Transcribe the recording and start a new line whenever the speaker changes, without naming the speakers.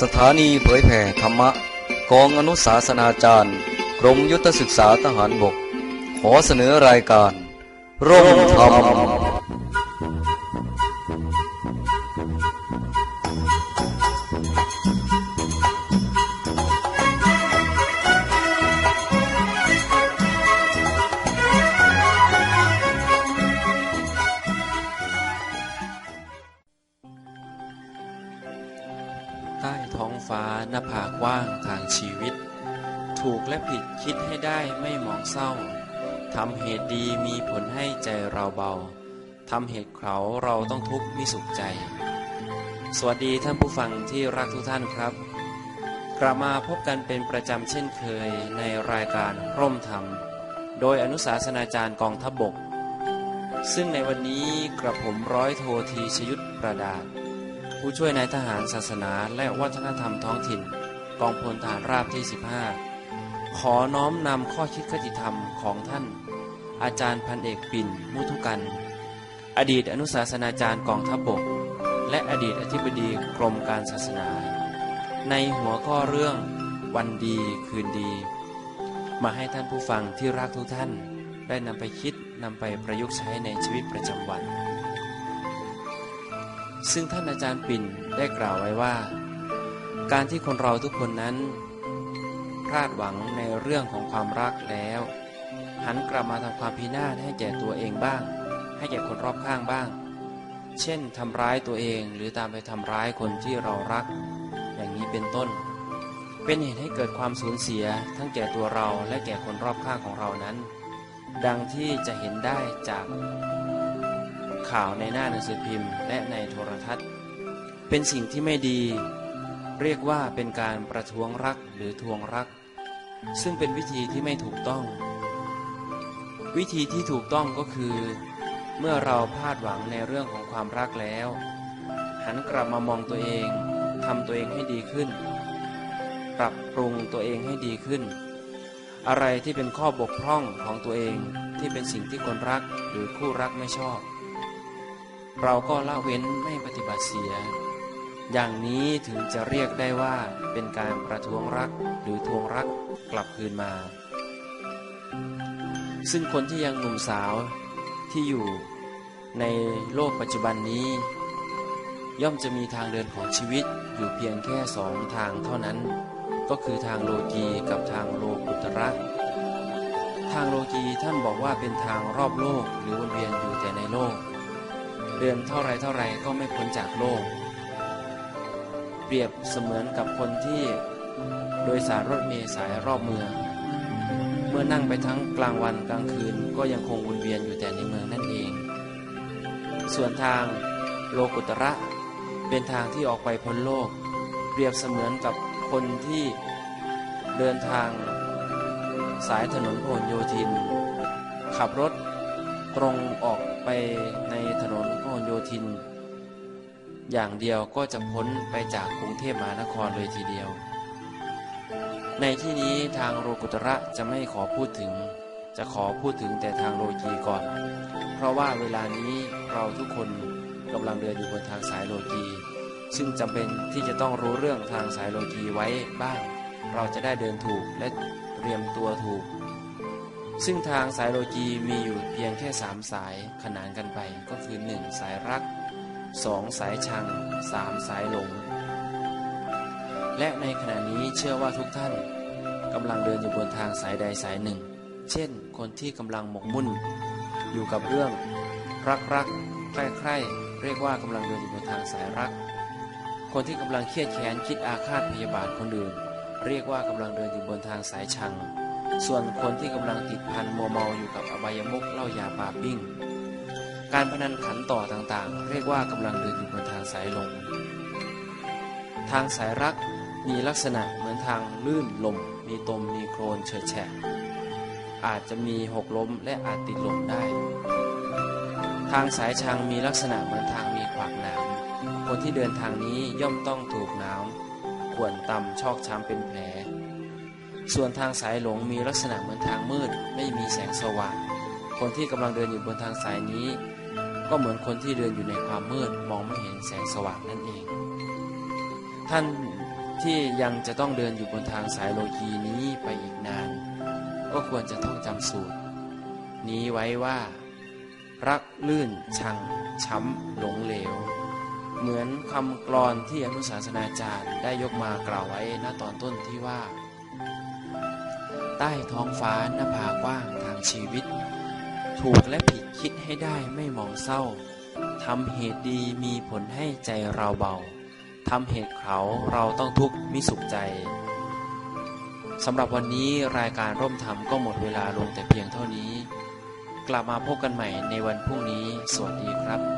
สถานีเผยแผ่ธรรมะกองอนุสาสนาจารย์ กรมยุทธศึกษาทหารบก ขอเสนอรายการ ร่มธรรม
หน้าผากว้างทางชีวิต ถูกและผิดคิดให้ได้ไม่หมองเศร้าทำเหตุดีมีผลให้ใจเราเบาทำเหตุเขาเราต้องทุกข์มิสุขใจ สวัสดีท่านผู้ฟังที่รักทุกท่านครับ กลับมาพบกันเป็นประจำเช่นเคยในรายการร่มธรรม โดยอนุสาสนาจารย์กองทัพบบก ซึ่งในวันนี้กระผมร้อยโททีชยุทธประดาษ ผู้ช่วยนายทหารศาสนาและวัฒนธรรมท้องถิ่น กองพลฐานราบที่ 15 ขอน้อมนำข้อคิดคติธรรมของท่าน อาจารย์พันเอกปิ่นมุทุกัน อดีตอนุสาสนาจารย์กองทัพบบก และอดีตอธิบดีกรมการศาสนา ในหัวข้อเรื่องวันดีคืนดี มาให้ท่านผู้ฟังที่รักทุกท่าน ได้นำไปคิดนำไปประยุกต์ใช้ในชีวิตประจำวัน ซึ่งท่านอาจารย์ปิ่นได้กล่าวไว้ว่า การที่คนเราทุกคนนั้น พลาดหวังในเรื่องของความรักแล้ว หันกลับมาทำความพินาศให้แก่ตัวเองบ้าง ให้แก่คนรอบข้างบ้าง เช่นทำร้ายตัวเองหรือตามไปทำร้ายคนที่เรารัก อย่างนี้เป็นต้น เป็นเหตุให้เกิดความสูญเสียทั้งแก่ตัวเราและแก่คนรอบข้างของเรานั้น ดังที่จะเห็นได้จาก ข่าวในหน้าหนังสือพิมพ์ และในโทรทัศน์ เป็นสิ่งที่ไม่ดี เรียกว่าเป็นการประท้วงรักหรือทวงรัก ซึ่งเป็นวิธีที่ไม่ถูกต้อง วิธีที่ถูกต้องก็คือ เมื่อเราพลาดหวังในเรื่องของความรักแล้ว หันกลับมามองตัวเองทำตัวเองให้ดีขึ้น ปรับปรุงตัวเองให้ดีขึ้น อะไรที่เป็นข้อบกพร่องของตัวเองที่เป็นสิ่งที่คนรักหรือคู่รักไม่ชอบ เราก็ละเว้นไม่ปฏิบัติเสีย อย่างนี้ถึงจะเรียกได้ว่าเป็นการประท้วงรักหรือทวงรักกลับคืนมา ซึ่งคนที่ยังหนุ่มสาวที่อยู่ในโลกปัจจุบันนี้ ย่อมจะมีทางเดินของชีวิตอยู่เพียงแค่สองทางเท่านั้น ก็คือทางโลกีกับทางโลกุตระทางโลกีท่านบอกว่าเป็นทางรอบโลกหรือวนเวียนอยู่แต่ในโลก เดินเท่าไรเท่าไรก็ไม่พ้นจากโลก เปรียบเสมือนกับคนที่โดยสารรถเมล์สายรอบเมือง เมื่อนั่งไปทั้งกลางวันกลางคืนก็ยังคงวนเวียนอยู่แต่ในเมืองนั่นเอง ส่วนทางโลกุตระเป็นทางที่ออกไปพ้นโลก เปรียบเสมือนกับคนที่เดินทางสายถนนพหลโยธิน ขับรถตรงออกไป พหลโยธิน อย่างเดียวก็จะพ้นไปจากกรุงเทพมหานครเลยทีเดียว ในที่นี้ทางโลกุตระจะไม่ขอพูดถึง จะขอพูดถึงแต่ทางโลกีก่อน เพราะว่าเวลานี้เราทุกคนกำลังเดินอยู่บนทางสายโลกีซึ่งจำเป็นที่จะต้องรู้เรื่องทางสายโลกีไว้บ้าง เราจะได้เดินถูกและเตรียมตัวถูก ซึ่งทางสายโลกีมีอยู่เพียงแค่สามสายขนานกันไปก็คือ 1 สายรัก 2 สายชัง 3 สายหลง และในขณะนี้เชื่อว่าทุกท่านกำลังเดินอยู่บนทางสายใดสายหนึ่ง เช่น คนที่กำลังหมกมุ่น อยู่กับเรื่องรักรักใคร่ใคร่เรียกว่ากำลังเดินอยู่บนทางสายรัก คนที่กำลังเครียดแค้นคิดอาฆาตพยาบาทคนอื่น เรียกว่ากำลังเดินอยู่บนทางสายชัง ส่วนคนที่กำลังติดพันมัวเมาอยู่กับอบายมุกเล้ายาปาปิ้ง การพนันขันต่อต่างๆ เรียกว่ากำลังเดินอยู่บนทางสายลง ทางสายรักมีลักษณะเหมือนทางลื่นลม มีตมมีโคลนเฉอะแฉะอาจจะมีหกล้มและอาจติดลมได้ ทางสายชังมีลักษณะเหมือนทางมีขวากหนามคนที่เดินทางนี้ย่อมต้องถูกน้ำข่วนตำชอกช้ำเป็นแผล ส่วนทางสายหลงมีลักษณะเหมือนทางมืด ไม่มีแสงสว่าง คนที่กำลังเดินอยู่บนทางสายนี้ ก็เหมือนคนที่เดินอยู่ในความมืดมองไม่เห็นแสงสว่างนั่นเอง ท่านที่ยังจะต้องเดินอยู่บนทางสายโลกีนี้ไปอีกนาน ก็ควรจะท่องจำสูตร นี้ไว้ว่า รักลื่นชัง ช้ำหลงเหลว เหมือนคำกลอนที่อนุศาสนาจารย์ได้ยกมากล่าวไว้ณตอนต้นที่ว่า ใต้ท้องฟ้าหน้าผากว้างทางชีวิต ถูกและผิดคิดให้ได้ไม่มองเศร้าทำเหตุดีมีผลให้ใจเราเบาทำเหตุเขาเราต้องทุกข์มิสุขใจสำหรับวันนี้รายการร่มธรรมก็หมดเวลาลงแต่เพียงเท่านี้ กลับมาพบกันใหม่ในวันพรุ่งนี้ สวัสดีครับ